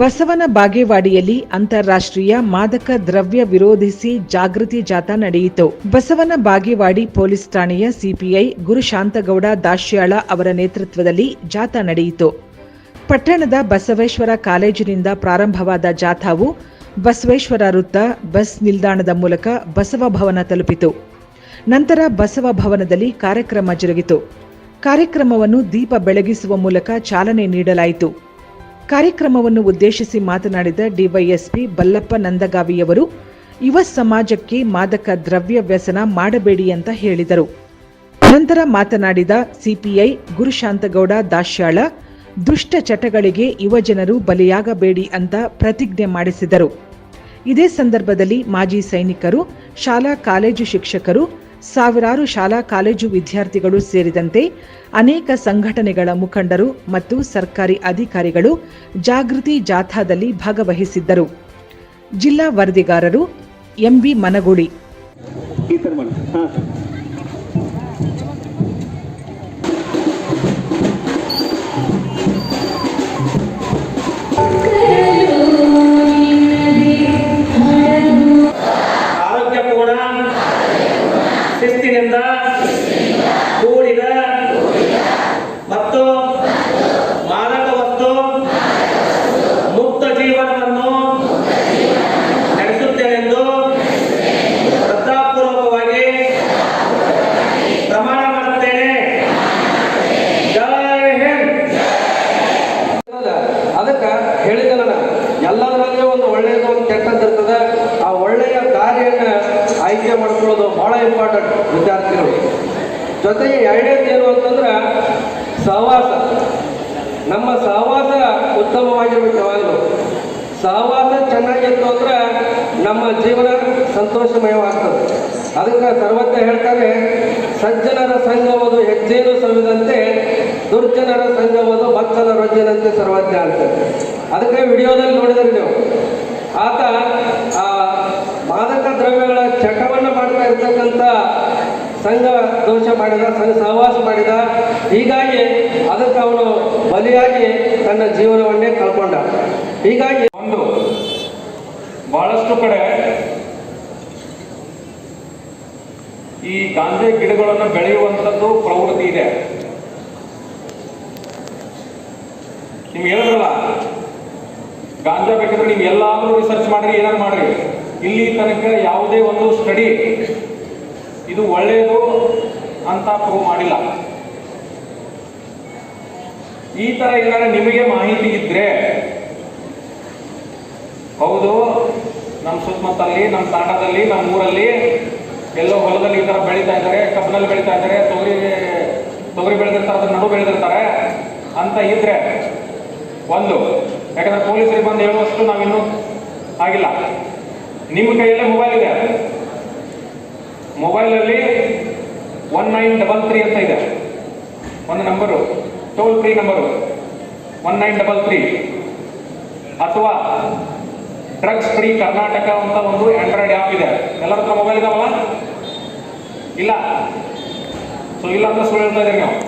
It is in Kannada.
ಬಸವನ ಬಾಗೇವಾಡಿಯಲ್ಲಿ ಅಂತಾರಾಷ್ಟ್ರೀಯ ಮಾದಕ ದ್ರವ್ಯ ವಿರೋಧಿಸಿ ಜಾಗೃತಿ ಜಾಥಾ ನಡೆಯಿತು. ಬಸವನ ಬಾಗೇವಾಡಿ ಪೊಲೀಸ್ ಠಾಣೆಯ ಸಿಪಿಐ ಗುರುಶಾಂತಗೌಡ ದಾಶ್ಯಾಳ ಅವರ ನೇತೃತ್ವದಲ್ಲಿ ಜಾಥಾ ನಡೆಯಿತು. ಪಟ್ಟಣದ ಬಸವೇಶ್ವರ ಕಾಲೇಜಿನಿಂದ ಪ್ರಾರಂಭವಾದ ಜಾಥಾವು ಬಸವೇಶ್ವರ ವೃತ್ತ ಬಸ್ ನಿಲ್ದಾಣದ ಮೂಲಕ ಬಸವ ಭವನ ತಲುಪಿತು. ನಂತರ ಬಸವ ಭವನದಲ್ಲಿ ಕಾರ್ಯಕ್ರಮ ಜರುಗಿತು. ಕಾರ್ಯಕ್ರಮವನ್ನು ದೀಪ ಬೆಳಗಿಸುವ ಮೂಲಕ ಚಾಲನೆ ನೀಡಲಾಯಿತು. ಕಾರ್ಯಕ್ರಮವನ್ನು ಉದ್ದೇಶಿಸಿ ಮಾತನಾಡಿದ ಡಿವೈಎಸ್ಪಿ ಬಲ್ಲಪ್ಪ ನಂದಗಾವಿಯವರು, ಯುವ ಸಮಾಜಕ್ಕೆ ಮಾದಕ ದ್ರವ್ಯ ವ್ಯಸನ ಮಾಡಬೇಡಿ ಅಂತ ಹೇಳಿದರು. ನಂತರ ಮಾತನಾಡಿದ ಸಿಪಿಐ ಗುರುಶಾಂತಗೌಡ ದಾಶ್ಯಾಳ ದುಷ್ಟ ಚಟಗಳಿಗೆ ಯುವಜನರು ಬಲಿಯಾಗಬೇಡಿ ಅಂತ ಪ್ರತಿಜ್ಞೆ ಮಾಡಿಸಿದರು. ಇದೇ ಸಂದರ್ಭದಲ್ಲಿ ಮಾಜಿ ಸೈನಿಕರು, ಶಾಲಾ ಕಾಲೇಜು ಶಿಕ್ಷಕರು ಸಾವಿರಾರು ಶಾಲಾ ಕಾಲೇಜು ವಿದ್ಯಾರ್ಥಿಗಳು ಸೇರಿದಂತೆ ಅನೇಕ ಸಂಘಟನೆಗಳ ಮುಖಂಡರು ಮತ್ತು ಸರ್ಕಾರಿ ಅಧಿಕಾರಿಗಳು ಜಾಗೃತಿ ಜಾಥಾದಲ್ಲಿ ಭಾಗವಹಿಸಿದ್ದರು. ಜಿಲ್ಲಾ ವರದಿಗಾರರು ಎಂಬಿ ಮನಗುಳಿ. ಶಿಸ್ತಿನಿಂದ ಕೂಡಿದ ಬಹಳ ಇಂಪಾರ್ಟೆಂಟ್ ವಿದ್ಯಾರ್ಥಿಗಳು. ಜೊತೆಗೆ ಎರಡನೇದು ಏನು ಅಂತಂದ್ರೆ ಸಹವಾಸ. ನಮ್ಮ ಸಹವಾಸ ಉತ್ತಮವಾಗಿರ್ಬೇಕು ಯಾವಾಗಲೂ. ಸಹವಾಸ ಚೆನ್ನಾಗಿತ್ತು ಅಂದ್ರೆ ನಮ್ಮ ಜೀವನ ಸಂತೋಷಮಯವಾಗ್ತದೆ. ಅದಕ್ಕೆ ಸರ್ವಜ್ಞ ಹೇಳ್ತಾರೆ, ಸಜ್ಜನರ ಸಂಘವದು ಹೆಜ್ಜೇನು ಸವಿದಂತೆ, ದುರ್ಜನರ ಸಂಘವದು ಭಕ್ತನ ರೊಜ್ಜನಂತೆ ಸರ್ವಜ್ಞ ಅಂತ. ಅದಕ್ಕೆ ವಿಡಿಯೋದಲ್ಲಿ ನೋಡಿದ್ರಿ ನೀವು. ಆತ ಸಂಘ ದೋಷ ಮಾಡಿದ, ಸಂಘ ಸಹವಾಸ ಮಾಡಿದ, ಹೀಗಾಗಿ ಅದಕ್ಕೆ ಅವನು ಬಲಿಯಾಗಿ ತನ್ನ ಜೀವನವನ್ನೇ ಕಳ್ಕೊಂಡ. ಹೀಗಾಗಿ ಒಂದು, ಬಹಳಷ್ಟು ಕಡೆ ಈ ಗಾಂಜೆ ಗಿಡಗಳನ್ನು ಬೆಳೆಯುವಂಥದ್ದು ಪ್ರವೃತ್ತಿ ಇದೆ. ನಿಮ್ಗೆ ಹೇಳಿದ್ರಲ್ಲ ಗಾಂಜಾ ಬೇಕಾದ್ರೆ ನೀವು ಎಲ್ಲಾದ್ರೂ ರಿಸರ್ಚ್ ಮಾಡ್ರಿ, ಏನಾದ್ರು ಮಾಡ್ರಿ. ಇಲ್ಲಿ ತನಕ ಯಾವುದೇ ಒಂದು ಸ್ಟಡಿ ಇದು ಒಳ್ಳೆಯದು ಅಂತ ಪ್ರೂವ್ ಮಾಡಿಲ್ಲ. ಈ ತರ ಏನಾದ್ರೆ ನಿಮಗೆ ಮಾಹಿತಿ ಇದ್ರೆ, ಹೌದು ನಮ್ಮ ಸುತ್ತಮುತ್ತಲ್ಲಿ ನಮ್ಮ ತಾಂಡದಲ್ಲಿ ನಮ್ಮ ಊರಲ್ಲಿ ಎಲ್ಲೋ ಹೊಲದಲ್ಲಿ ಈ ಥರ ಬೆಳೀತಾ ಇದ್ದಾರೆ, ಕಬ್ಬನಲ್ಲಿ ಬೆಳೀತಾ ಇದ್ದಾರೆ, ತೊಗರಿ ತೊಗರಿ ಬೆಳೆದಿರ್ತಾರೆ, ಅದ್ರ ನಡು ಬೆಳೆದಿರ್ತಾರೆ ಅಂತ ಇದ್ರೆ, ಒಂದು, ಯಾಕಂದ್ರೆ ಪೊಲೀಸರಿಗೆ ಬಂದು ಹೇಳುವಷ್ಟು ನಾವಿನ್ನೂ ಆಗಿಲ್ಲ. ನಿಮ್ಮ ಕೈಯಲ್ಲೇ ಮೊಬೈಲ್ ಇದೆ ಮೊಬೈಲಲ್ಲಿ ಒನ್ ನೈನ್ ಡಬಲ್ ತ್ರೀ ಅಂತ ಇದೆ. ಒಂದು number. Toll free number. One nine double three. ಅಥವಾ ಡ್ರಗ್ಸ್ ಫ್ರೀ ಕರ್ನಾಟಕ ಅಂತ ಒಂದು ಆಂಡ್ರಾಯ್ಡ್ ಆ್ಯಪ್ ಇದೆ. ಎಲ್ಲರ ಹತ್ರ ಮೊಬೈಲ್ ಇದಾವಲ್ಲ? ಇಲ್ಲ. ಸೊ ಇಲ್ಲ ಅಂತ ಸುಳ್ಳು ಹೇಳ್ತಾ ಇದ್ದೀರಿ ನೀವು.